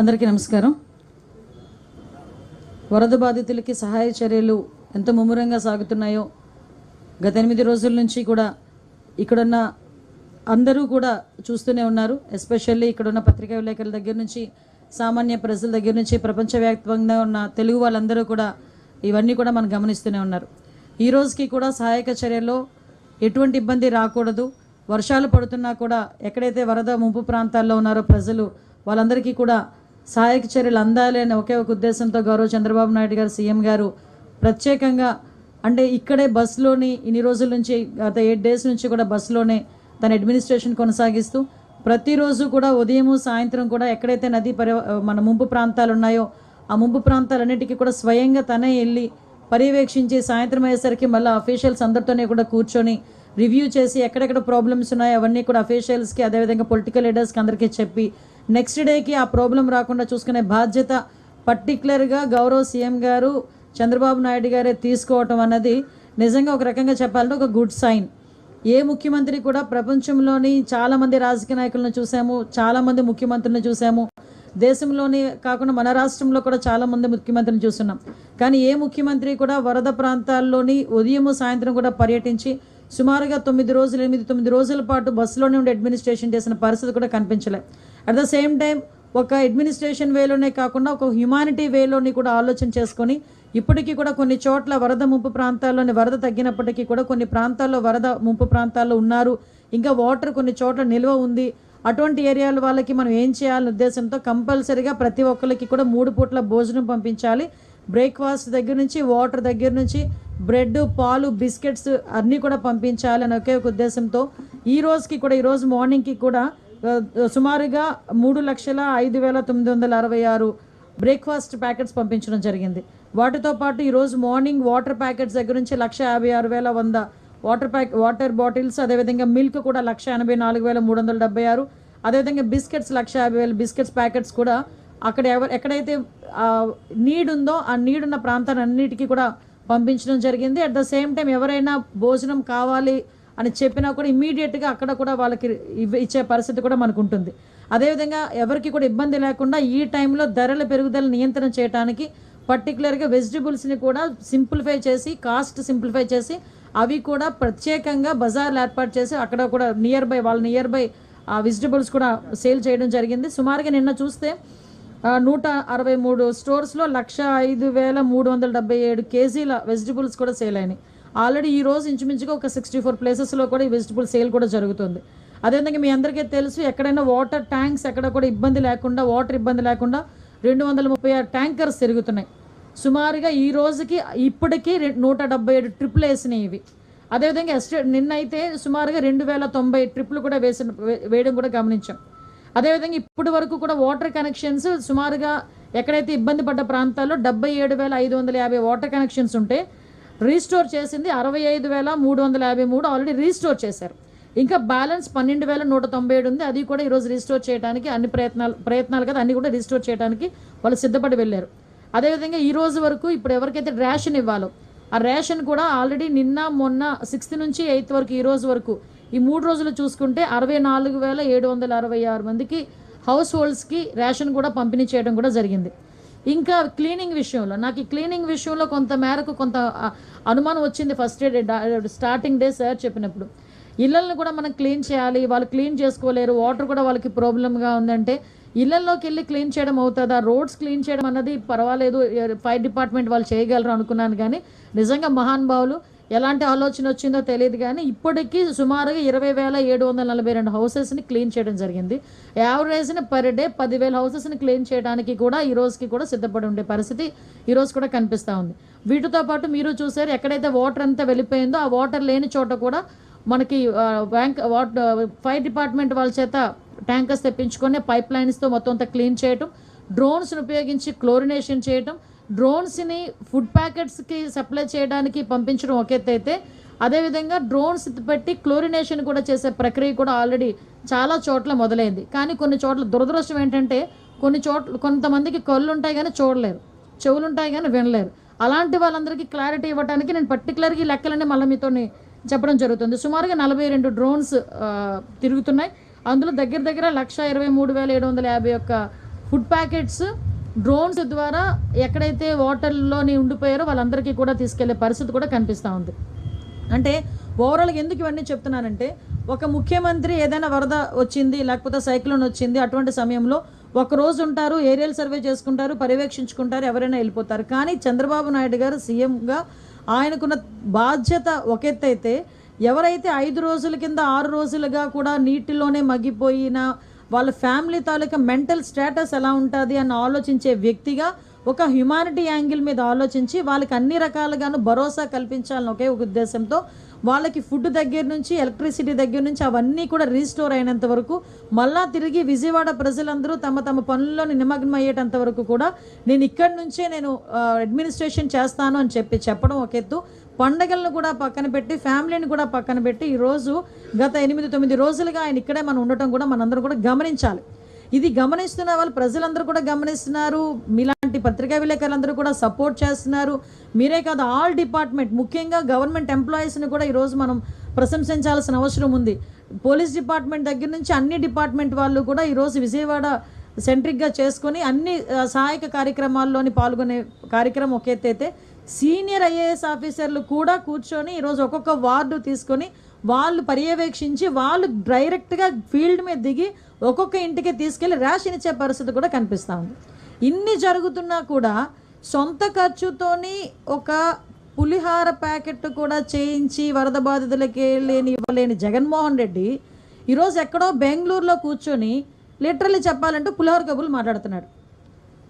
అందరికీ నమస్కారం. వరద బాధితులకి సహాయ చర్యలు ఎంత ముమ్మరంగా సాగుతున్నాయో గత ఎనిమిది రోజుల నుంచి కూడా ఇక్కడున్న అందరూ కూడా చూస్తూనే ఉన్నారు. ఎస్పెషల్లీ ఇక్కడున్న పత్రికా విలేకరుల దగ్గర నుంచి సామాన్య ప్రజల దగ్గర నుంచి ప్రపంచవ్యాప్తంగా ఉన్న తెలుగు వాళ్ళందరూ కూడా ఇవన్నీ కూడా మనం గమనిస్తూనే ఉన్నారు. ఈ రోజుకి కూడా సహాయక చర్యల్లో ఎటువంటి ఇబ్బంది రాకూడదు. వర్షాలు పడుతున్నా కూడా ఎక్కడైతే వరద ముంపు ప్రాంతాల్లో ఉన్నారో ప్రజలు వాళ్ళందరికీ కూడా సహాయక చర్యలు అందాలి అనే ఒకే ఒక ఉద్దేశంతో గౌరవ చంద్రబాబు నాయుడు గారు సీఎం గారు ప్రత్యేకంగా అంటే ఇక్కడే బస్సులోని ఇన్ని రోజుల నుంచి గత ఎయిట్ డేస్ నుంచి కూడా బస్సులోనే తన అడ్మినిస్ట్రేషన్ కొనసాగిస్తూ ప్రతిరోజు కూడా ఉదయం సాయంత్రం కూడా ఎక్కడైతే నదీ పరి మన ముంపు ప్రాంతాలు ఉన్నాయో ఆ ముంపు ప్రాంతాలన్నిటికీ కూడా స్వయంగా తనే వెళ్ళి పర్యవేక్షించి సాయంత్రం అయ్యేసరికి మళ్ళీ అఫీషియల్స్ అందరితోనే కూడా కూర్చొని రివ్యూ చేసి ఎక్కడెక్కడ ప్రాబ్లమ్స్ ఉన్నాయో అవన్నీ కూడా అఫీషియల్స్కి అదేవిధంగా పొలిటికల్ లీడర్స్కి అందరికీ చెప్పి నెక్స్ట్ డేకి ఆ ప్రాబ్లం రాకుండా చూసుకునే బాధ్యత పర్టికులర్గా గౌరవ్ సీఎం గారు చంద్రబాబు నాయుడు గారే తీసుకోవటం అన్నది నిజంగా ఒక రకంగా చెప్పాలంటే ఒక గుడ్ సైన్. ఏ ముఖ్యమంత్రి కూడా ప్రపంచంలోని చాలామంది రాజకీయ నాయకులను చూసాము చాలామంది ముఖ్యమంత్రులను చూసాము. దేశంలోని కాకుండా మన రాష్ట్రంలో కూడా చాలామంది ముఖ్యమంత్రిని చూస్తున్నాం. కానీ ఏ ముఖ్యమంత్రి కూడా వరద ప్రాంతాల్లోని ఉదయం సాయంత్రం కూడా పర్యటించి సుమారుగా తొమ్మిది రోజులు ఎనిమిది తొమ్మిది రోజుల పాటు బస్సులోనే ఉండి అడ్మినిస్ట్రేషన్ చేసిన పరిస్థితి కూడా కనిపించలే. అట్ ద సేమ్ టైం ఒక అడ్మినిస్ట్రేషన్ వేలోనే కాకుండా ఒక హ్యుమానిటీ వేలోని కూడా ఆలోచన చేసుకొని ఇప్పటికీ కూడా కొన్ని చోట్ల వరద ముంపు ప్రాంతాల్లోని వరద తగ్గినప్పటికీ కూడా కొన్ని ప్రాంతాల్లో వరద ముంపు ప్రాంతాల్లో ఉన్నారు. ఇంకా వాటర్ కొన్ని చోట్ల నిల్వ ఉంది. అటువంటి ఏరియాల వాళ్ళకి మనం ఏం చేయాలనే ఉద్దేశంతో కంపల్సరీగా ప్రతి ఒక్కరికి కూడా మూడు పూట్ల భోజనం పంపించాలి. బ్రేక్ఫాస్ట్ దగ్గర నుంచి వాటర్ దగ్గర నుంచి బ్రెడ్ పాలు బిస్కెట్స్ అన్నీ కూడా పంపించాలి అనే ఒకే ఒక ఉద్దేశంతో ఈ రోజుకి కూడా ఈరోజు మార్నింగ్కి కూడా సుమారుగా మూడు లక్షల ఐదు వేల తొమ్మిది వందల అరవై ఆరు బ్రేక్ఫాస్ట్ ప్యాకెట్స్ పంపించడం జరిగింది. వాటితో పాటు ఈరోజు మార్నింగ్ వాటర్ ప్యాకెట్స్ దగ్గర నుంచి లక్ష యాభై ఆరు వేల వంద వాటర్ ప్యాక్ వాటర్ బాటిల్స్ అదేవిధంగా మిల్క్ కూడా లక్ష ఎనభై నాలుగు వేల మూడు వందల డెబ్బై ఆరు అదేవిధంగా బిస్కెట్స్ లక్ష యాభై వేల బిస్కెట్స్ ప్యాకెట్స్ కూడా అక్కడ ఎవరు ఎక్కడైతే నీడ్ ఉందో ఆ నీడ్ ఉన్న ప్రాంతాన్ని అన్నిటికీ కూడా పంపించడం జరిగింది. అట్ ద సేమ్ టైం ఎవరైనా భోజనం కావాలి అని చెప్పినా కూడా ఇమీడియట్గా అక్కడ కూడా వాళ్ళకి ఇచ్చే పరిస్థితి కూడా మనకు ఉంటుంది అదేవిధంగా ఎవరికి కూడా ఇబ్బంది లేకుండా ఈ టైంలో ధరల పెరుగుదల నియంత్రణ చేయడానికి పర్టికులర్గా వెజిటబుల్స్ని కూడా సింప్లిఫై చేసి కాస్ట్ సింప్లిఫై చేసి అవి కూడా ప్రత్యేకంగా బజార్లు ఏర్పాటు చేసి అక్కడ కూడా నియర్ బై వాళ్ళ నియర్ బై ఆ వెజిటబుల్స్ కూడా సేల్ చేయడం జరిగింది. సుమారుగా నిన్న చూస్తే నూట అరవై మూడు స్టోర్స్లో లక్ష ఐదు వేల మూడు వందల డెబ్బై ఏడు కేజీల వెజిటబుల్స్ కూడా సేల్ అయినాయి. ఆల్రెడీ ఈ రోజు ఇంచుమించుగా ఒక సిక్స్టీ ఫోర్ ప్లేసెస్లో కూడా ఈ వెజిటబుల్ సేల్ కూడా జరుగుతుంది. అదేవిధంగా మీ అందరికీ తెలుసు ఎక్కడైనా వాటర్ ట్యాంక్స్ ఎక్కడ కూడా ఇబ్బంది లేకుండా వాటర్ ఇబ్బంది లేకుండా రెండు వందల ముప్పై ఆరు ట్యాంకర్స్ తిరుగుతున్నాయి. సుమారుగా ఈ రోజుకి ఇప్పటికీ రె- నూట డెబ్బై ఏడు ట్రిప్లు వేసినాయి ఇవి. అదేవిధంగా ఎస్టే నిన్నైతే సుమారుగా రెండు వేల తొంభై ట్రిప్లు కూడా వేసిన వే- వేయడం కూడా గమనించాం. అదేవిధంగా ఇప్పటి వరకు కూడా వాటర్ కనెక్షన్స్ సుమారుగా ఎక్కడైతే ఇబ్బంది పడ్డ ప్రాంతాల్లో డెబ్బై ఏడు వేల ఐదు వందల యాభై వాటర్ కనెక్షన్స్ ఉంటే రీస్టోర్ చేసింది అరవై ఐదు వేల మూడు వందల యాభై మూడు ఆల్రెడీ రీస్టోర్ చేశారు. ఇంకా బ్యాలెన్స్ పన్నెండు వేల నూట తొంభై ఏడు ఉంది. అది కూడా ఈరోజు రీస్టోర్ చేయడానికి అన్ని ప్రయత్నాలు ప్రయత్నాలు కదా అన్ని కూడా రీస్టోర్ చేయడానికి వాళ్ళు సిద్ధపడి వెళ్ళారు. అదేవిధంగా ఈ రోజు వరకు ఇప్పుడు ఎవరికైతే రేషన్ ఇవ్వాలో ఆ రేషన్ కూడా ఆల్రెడీ నిన్న మొన్న సిక్స్త్ నుంచి ఎయిత్ వరకు ఈ రోజు వరకు ఈ మూడు రోజులు చూసుకుంటే అరవై నాలుగు వేల ఏడు వందల అరవై ఆరు మందికి హౌస్ హోల్డ్స్కి రేషన్ కూడా పంపిణీ చేయడం కూడా జరిగింది. ఇంకా క్లీనింగ్ విషయంలో నాకు ఈ క్లీనింగ్ విషయంలో కొంత మేరకు కొంత అనుమానం వచ్చింది first day starting day sir చెప్పినప్పుడు. ఇళ్ళలను కూడా మనం క్లీన్ చేయాలి వాళ్ళు క్లీన్ చేసుకోలేరు వాటర్ కూడా వాళ్ళకి ప్రాబ్లమ్గా ఉందంటే ఇళ్ళల్లోకి వెళ్ళి క్లీన్ చేయడం అవుతుందా? రోడ్స్ క్లీన్ చేయడం అన్నది పర్వాలేదు ఫైర్ డిపార్ట్మెంట్ వాళ్ళు చేయగలరు అనుకున్నాను కానీ నిజంగా మహానుభావులు ఎలాంటి ఆలోచన వచ్చిందో తెలియదు కానీ ఇప్పటికీ సుమారుగా ఇరవై వేల ఏడు వందల నలభై రెండు హౌసెస్ని క్లీన్ చేయడం జరిగింది. యావరేజ్ని పర్ డే పదివేల హౌసెస్ని క్లీన్ చేయడానికి కూడా ఈ రోజుకి కూడా సిద్ధపడి ఉండే పరిస్థితి ఈరోజు కూడా కనిపిస్తూ ఉంది. వీటితో పాటు మీరు చూసారు ఎక్కడైతే వాటర్ అంతా వెళ్ళిపోయిందో ఆ వాటర్ లేని చోట కూడా మనకి బ్యాంక్ వాటర్ ఫైర్ డిపార్ట్మెంట్ వాళ్ళ చేత ట్యాంకర్స్ తెప్పించుకొని పైప్ లైన్స్తో మొత్తం అంతా క్లీన్ చేయటం డ్రోన్స్ని ఉపయోగించి క్లోరినేషన్ చేయటం డ్రోన్స్ని ఫుడ్ ప్యాకెట్స్కి సప్లై చేయడానికి పంపించడం ఒక ఎత్తు అయితే అదేవిధంగా డ్రోన్స్ పెట్టి క్లోరినేషన్ కూడా చేసే ప్రక్రియ కూడా ఆల్రెడీ చాలా చోట్ల మొదలైంది. కానీ కొన్ని చోట్ల దురదృష్టం ఏంటంటే కొన్ని చోట్ల కొంతమందికి కళ్ళు ఉంటాయి కానీ చూడలేరు. చెవులు ఉంటాయి కానీ వినలేరు. అలాంటి వాళ్ళందరికీ క్లారిటీ ఇవ్వడానికి నేను పర్టికులర్గా ఈ లెక్కలన్నీ మళ్ళీ మీతో చెప్పడం జరుగుతుంది. సుమారుగా నలభై రెండు డ్రోన్స్ తిరుగుతున్నాయి. అందులో దగ్గర దగ్గర లక్ష ఇరవై మూడు వేల ఏడు వందల యాభై ఒక్క ఫుడ్ ప్యాకెట్స్ డ్రోన్స్ ద్వారా ఎక్కడైతే వాటర్లోని ఉండిపోయారో వాళ్ళందరికీ కూడా తీసుకెళ్ళే పరిస్థితి కూడా కనిపిస్తూ ఉంది. అంటే ఓవరాల్గా ఎందుకు ఇవన్నీ చెప్తున్నానంటే ఒక ముఖ్యమంత్రి ఏదైనా వరద వచ్చింది లేకపోతే సైక్లోన్ వచ్చింది అటువంటి సమయంలో ఒక రోజు ఉంటారు ఏరియల్ సర్వే చేసుకుంటారు పర్యవేక్షించుకుంటారు ఎవరైనా వెళ్ళిపోతారు. కానీ చంద్రబాబు నాయుడు గారు సీఎంగా ఆయనకున్న బాధ్యత ఒక ఎత్తు ఎవరైతే ఐదు రోజుల కింద ఆరు రోజులుగా కూడా నీటిలోనే మగ్గిపోయిన వాళ్ళ ఫ్యామిలీ తాలూకా మెంటల్ స్టేటస్ ఎలా ఉంటుంది అని ఆలోచించే వ్యక్తిగా ఒక హ్యుమానిటీ యాంగిల్ మీద ఆలోచించి వాళ్ళకి అన్ని రకాలుగాను భరోసా కల్పించాలని ఒకే ఒక ఉద్దేశంతో వాళ్ళకి ఫుడ్ దగ్గర నుంచి ఎలక్ట్రిసిటీ దగ్గర నుంచి అవన్నీ కూడా రీస్టోర్ అయినంత వరకు మళ్ళా తిరిగి విజయవాడ ప్రజలందరూ తమ తమ పనుల్లోని నిమగ్నం అయ్యేటంత వరకు కూడా నేను ఇక్కడి నుంచే నేను అడ్మినిస్ట్రేషన్ చేస్తాను అని చెప్పి చెప్పడం ఒక ఎత్తు. పండగలను కూడా పక్కన పెట్టి ఫ్యామిలీని కూడా పక్కన పెట్టి ఈరోజు గత ఎనిమిది తొమ్మిది రోజులుగా ఆయన ఇక్కడే మనం ఉండటం కూడా మనందరం కూడా గమనించాలి. ఇది గమనిస్తున్న వాళ్ళు ప్రజలందరూ కూడా గమనిస్తున్నారు. మీలాంటి పత్రికా విలేకరులందరూ కూడా సపోర్ట్ చేస్తున్నారు. మీరే కాదు ఆల్ డిపార్ట్మెంట్ ముఖ్యంగా గవర్నమెంట్ ఎంప్లాయీస్ని కూడా ఈరోజు మనం ప్రశంసించాల్సిన అవసరం ఉంది. పోలీస్ డిపార్ట్మెంట్ దగ్గర నుంచి అన్ని డిపార్ట్మెంట్ వాళ్ళు కూడా ఈరోజు విజయవాడ సెంట్రిక్గా చేసుకొని అన్ని సహాయక కార్యక్రమాల్లోని పాల్గొనే కార్యక్రమం ఒక ఎత్తు అయితే సీనియర్ ఐఏఎస్ ఆఫీసర్లు కూడా కూర్చొని ఈరోజు ఒక్కొక్క వార్డు తీసుకొని వాళ్ళు పర్యవేక్షించి వాళ్ళు డైరెక్ట్గా ఫీల్డ్ మీద దిగి ఒక్కొక్క ఇంటికి తీసుకెళ్ళి రేషన్ ఇచ్చే పరిస్థితి కూడా కనిపిస్తూ ఉంది. ఇన్ని జరుగుతున్నా కూడా సొంత ఖర్చుతోని ఒక పులిహార ప్యాకెట్ కూడా చేయించి వరద బాధితులకి లేని ఇవ్వలేని జగన్మోహన్ రెడ్డి ఈరోజు ఎక్కడో బెంగళూరులో కూర్చొని లిటరల్లీ చెప్పాలంటే పులిహోర కబుర్లు మాట్లాడుతున్నాడు.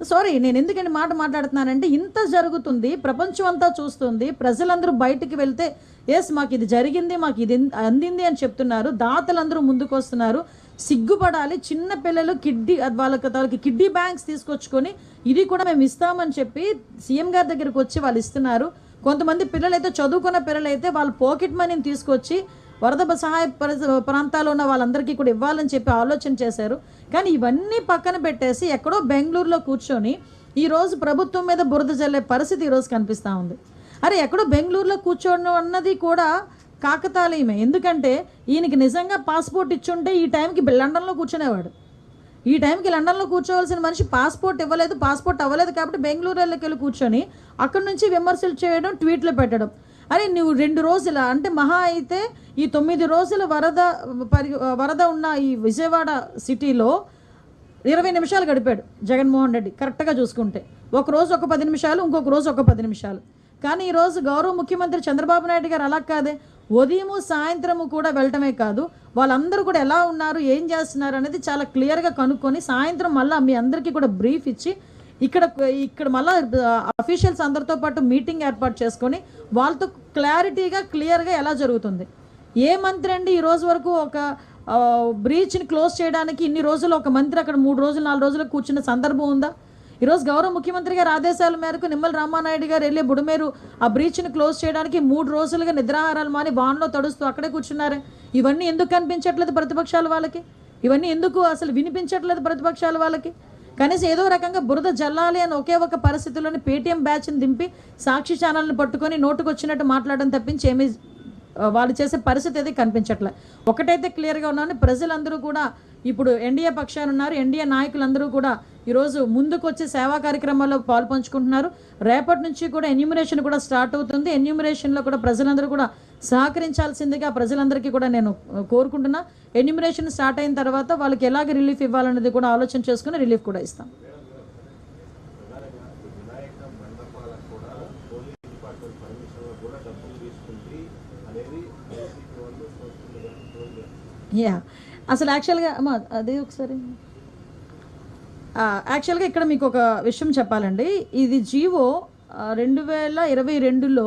సారీ నేను ఎందుకండి మాట మాట్లాడుతున్నానంటే ఇంత జరుగుతుంది ప్రపంచం అంతా చూస్తుంది ప్రజలందరూ బయటికి వెళ్తే ఎస్ మాకు ఇది జరిగింది మాకు ఇది అందింది అని చెప్తున్నారు దాతలందరూ ముందుకు వస్తున్నారు సిగ్గుపడాలి చిన్న పిల్లలు కిడ్నీ వాళ్ళకి వాళ్ళకి కిడ్నీ బ్యాంక్స్ తీసుకొచ్చుకొని ఇది కూడా మేము ఇస్తామని చెప్పి సీఎం గారి దగ్గరికి వచ్చి వాళ్ళు ఇస్తున్నారు. కొంతమంది పిల్లలైతే చదువుకున్న పిల్లలైతే వాళ్ళు పాకెట్ మనీని తీసుకొచ్చి వరద సహాయ ప్రాంతాల్లో ఉన్న వాళ్ళందరికీ కూడా ఇవ్వాలని చెప్పి ఆలోచన చేశారు. కానీ ఇవన్నీ పక్కన పెట్టేసి ఎక్కడో బెంగళూరులో కూర్చొని ఈరోజు ప్రభుత్వం మీద బురద జల్లే పరిస్థితి ఈరోజు కనిపిస్తూ ఉంది. అరే ఎక్కడో బెంగళూరులో కూర్చోవడం అన్నది కూడా కాకతాళీయమే. ఎందుకంటే ఈయనకి నిజంగా పాస్పోర్ట్ ఇచ్చుంటే ఈ టైంకి లండన్లో కూర్చునేవాడు. ఈ టైంకి లండన్లో కూర్చోవలసిన మనిషి పాస్పోర్ట్ ఇవ్వలేదు పాస్పోర్ట్ అవ్వలేదు కాబట్టి బెంగళూరులోకి వెళ్ళి కూర్చొని అక్కడి నుంచి విమర్శలు చేయడం ట్వీట్లు పెట్టడం. అరే నువ్వు రెండు రోజుల అంటే మహా అయితే ఈ తొమ్మిది రోజుల వరద పరి వరద ఉన్న ఈ విజయవాడ సిటీలో ఇరవై నిమిషాలు గడిపాడు జగన్మోహన్ రెడ్డి కరెక్ట్గా చూసుకుంటే. ఒక రోజు ఒక పది నిమిషాలు ఇంకొక రోజు ఒక పది నిమిషాలు. కానీ ఈరోజు గౌరవ ముఖ్యమంత్రి చంద్రబాబు నాయుడు గారు అలా కాదే. ఉదయము సాయంత్రము కూడా వెళ్ళటమే కాదు. వాళ్ళందరూ కూడా ఎలా ఉన్నారు ఏం చేస్తున్నారు అనేది చాలా క్లియర్గా కనుక్కొని సాయంత్రం మళ్ళీ మీ అందరికీ కూడా బ్రీఫ్ ఇచ్చి ఇక్కడ ఇక్కడ మళ్ళీ అఫీషియల్స్ అందరితో పాటు మీటింగ్ ఏర్పాటు చేసుకొని వాళ్ళతో క్లారిటీగా క్లియర్గా ఎలా జరుగుతుంది? ఏ మంత్రి అండి ఈ రోజు వరకు ఒక బ్రీచ్ని క్లోజ్ చేయడానికి ఇన్ని రోజులు ఒక మంత్రి అక్కడ మూడు రోజులు నాలుగు రోజులు కూర్చున్న సందర్భం ఉందా? ఈరోజు గౌరవ ముఖ్యమంత్రి గారి ఆదేశాల మేరకు నిమ్మల రామానాయుడు గారు వెళ్ళి బుడమేరు ఆ బ్రీచ్ని క్లోజ్ చేయడానికి మూడు రోజులుగా నిద్రాహారాలు మాని వాన్లో తడుస్తూ అక్కడే కూర్చున్నారే. ఇవన్నీ ఎందుకు కనిపించట్లేదు ప్రతిపక్షాల వాళ్ళకి? ఇవన్నీ ఎందుకు అసలు వినిపించట్లేదు ప్రతిపక్షాల వాళ్ళకి? కనీసం ఏదో రకంగా బురద జల్లాలి అని ఒకే ఒక పరిస్థితుల్లోని పేటీఎం బ్యాచ్ని దింపి సాక్షి ఛానల్ని పట్టుకొని నోటుకు వచ్చినట్టు మాట్లాడడం తప్పించి ఏమీ వాళ్ళు చేసే పరిస్థితి అయితే కనిపించట్లే. ఒకటైతే క్లియర్గా ఉన్నాను ప్రజలందరూ కూడా ఇప్పుడు ఎన్డీఏ పక్షాలు ఉన్నారు. ఎన్డీఏ నాయకులందరూ కూడా ఈరోజు ముందుకు వచ్చే సేవా కార్యక్రమాల్లో పాల్పంచుకుంటున్నారు. రేపటి నుంచి కూడా ఎన్యూమినేషన్ కూడా స్టార్ట్ అవుతుంది. ఎన్యూమినేషన్లో కూడా ప్రజలందరూ కూడా సహకరించాల్సిందిగా ప్రజలందరికీ కూడా నేను కోరుకుంటున్నా. ఎన్యూమరేషన్ స్టార్ట్ అయిన తర్వాత వాళ్ళకి ఎలాగ రిలీఫ్ ఇవ్వాలనేది కూడా ఆలోచన చేసుకుని రిలీఫ్ కూడా ఇస్తాం. యా అసలు యాక్చువల్గా అమ్మా అదే ఒకసారి. యాక్చువల్గా ఇక్కడ మీకు ఒక విషయం చెప్పాలండి. ఇది జీవో రెండు వేల ఇరవై రెండులో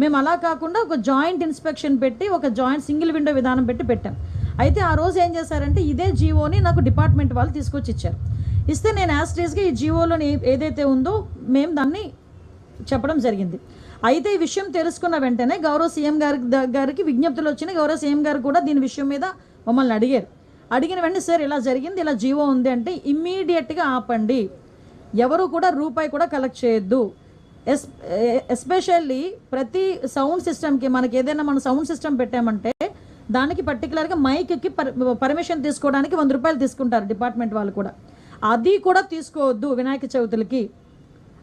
మేము అలా కాకుండా ఒక జాయింట్ ఇన్స్పెక్షన్ పెట్టి ఒక జాయింట్ సింగిల్ విండో విధానం పెట్టి పెట్టాం. అయితే ఆ రోజు ఏం చేశారంటే ఇదే జీవోని నాకు డిపార్ట్మెంట్ వాళ్ళు తీసుకొచ్చి ఇచ్చారు. ఇస్తే నేను యాస్ట్రీస్గా ఈ జీవోలోని ఏదైతే ఉందో మేము దాన్ని చెప్పడం జరిగింది. అయితే ఈ విషయం తెలుసుకున్న వెంటనే గౌరవ సీఎం గారి గారికి విజ్ఞప్తులు వచ్చినాయి. గౌరవ సీఎం గారు కూడా దీని విషయం మీద మమ్మల్ని అడిగారు. అడిగిన వెంటనే సార్ ఇలా జరిగింది ఇలా జీవో ఉంది అంటే ఇమ్మీడియట్గా ఆపండి. ఎవరు కూడా రూపాయి కూడా కలెక్ట్ చేయొద్దు. ఎస్ ఎస్పెషల్లీ eh, ప్రతి సౌండ్ సిస్టమ్కి మనకి ఏదైనా మనం సౌండ్ సిస్టమ్ పెట్టామంటే దానికి పర్టికులర్గా మైక్కి పర్మిషన్ తీసుకోవడానికి వంద రూపాయలు తీసుకుంటారు డిపార్ట్మెంట్ వాళ్ళు కూడా. అది కూడా తీసుకోవద్దు వినాయక చవితులకి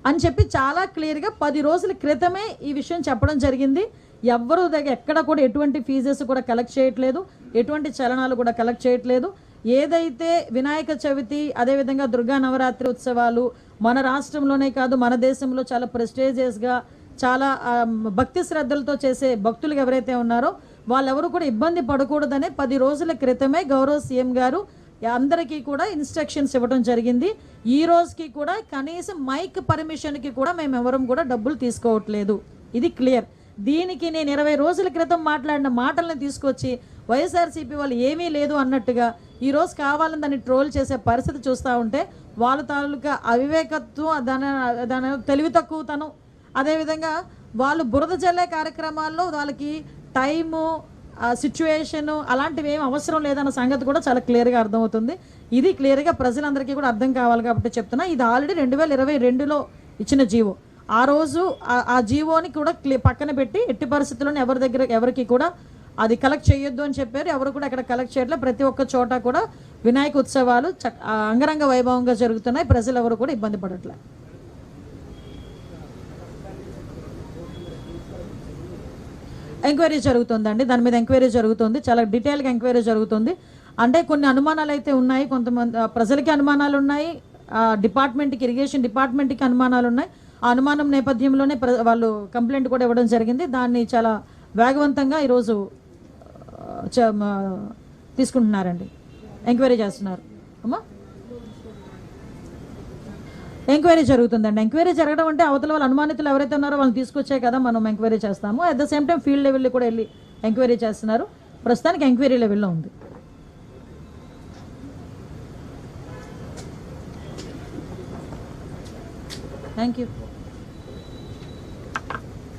అని చెప్పి చాలా క్లియర్గా పది రోజుల క్రితమే ఈ విషయం చెప్పడం జరిగింది. ఎవ్వరు దగ్గర ఎక్కడ కూడా ఎటువంటి ఫీజెస్ కూడా కలెక్ట్ చేయట్లేదు. ఎటువంటి చలనాలు కూడా కలెక్ట్ చేయట్లేదు. ఏదైతే వినాయక చవితి అదేవిధంగా దుర్గా నవరాత్రి ఉత్సవాలు మన రాష్ట్రంలోనే కాదు మన దేశంలో చాలా ప్రెస్టేజియస్గా చాలా భక్తి శ్రద్ధలతో చేసే భక్తులు ఎవరైతే ఉన్నారో వాళ్ళెవరు కూడా ఇబ్బంది పడకూడదనే పది రోజుల క్రితమే గౌరవ సీఎం గారు అందరికీ కూడా ఇన్స్ట్రక్షన్స్ ఇవ్వడం జరిగింది. ఈ రోజుకి కూడా కనీసం మైక్ పర్మిషన్కి కూడా మేము ఎవరం కూడా డబ్బులు తీసుకోవట్లేదు. ఇది క్లియర్. దీనికి నేను ఇరవై రోజుల క్రితం మాట్లాడిన మాటలను తీసుకొచ్చి వైఎస్ఆర్సీపీ వాళ్ళు ఏమీ లేదు అన్నట్టుగా ఈ రోజు కావాలని దాన్ని ట్రోల్ చేసే పరిస్థితి చూస్తూ ఉంటే వాళ్ళ తాలూకా అవివేకత్వం దాని దాని తెలివి తక్కువతనం. అదేవిధంగా వాళ్ళు బురద జల్లే కార్యక్రమాల్లో వాళ్ళకి టైము సిచ్యువేషను అలాంటివి ఏం అవసరం లేదన్న సంగతి కూడా చాలా క్లియర్గా అర్థమవుతుంది. ఇది క్లియర్గా ప్రజలందరికీ కూడా అర్థం కావాలి కాబట్టి చెప్తున్నా. ఇది ఆల్రెడీ రెండు వేల ఇరవై రెండులో ఇచ్చిన జీవో. ఆ రోజు ఆ- ఆ జీవోని కూడా క్లి- పక్కన పెట్టి ఎట్టి పరిస్థితుల్లోనే ఎవరి దగ్గర ఎవరికి కూడా అది కలెక్ట్ చేయొద్దు అని చెప్పారు. ఎవరు కూడా అక్కడ కలెక్ట్ చేయట్లేదు ప్రతి ఒక్క చోట కూడా వినాయక ఉత్సవాలు అంగరంగ వైభవంగా జరుగుతున్నాయి. ప్రజలు ఎవరు కూడా ఇబ్బంది పడట్లేదు ఎంక్వైరీ జరుగుతుందండి. దాని మీద ఎంక్వైరీ జరుగుతుంది. చాలా డీటెయిల్గా ఎంక్వైరీ జరుగుతుంది. అంటే కొన్ని అనుమానాలు అయితే ఉన్నాయి. కొంతమంది ప్రజలకి అనుమానాలు ఉన్నాయి. డిపార్ట్మెంట్కి ఇరిగేషన్ డిపార్ట్మెంట్కి అనుమానాలు ఉన్నాయి. ఆ అనుమానం నేపథ్యంలోనే ప్ర- వాళ్ళు కంప్లైంట్ కూడా ఇవ్వడం జరిగింది. దాన్ని చాలా వేగవంతంగా ఈరోజు తీసుకుంటున్నారండి. ఎంక్వైరీ చేస్తున్నారు. అమ్మా? ఎంక్వైరీ జరుగుతుందండి. ఎంక్వైరీ జరగడం అంటే అవతల వాళ్ళు అనుమానితులు ఎవరైతే ఉన్నారో వాళ్ళని తీసుకొచ్చే కదా మనం ఎంక్వైరీ చేస్తాము. At the same time field లెవెల్లో కూడా వెళ్ళి ఎంక్వైరీ చేస్తున్నారు. ప్రస్తుతానికి ఎంక్వైరీ లెవెల్లో ఉంది. Thank you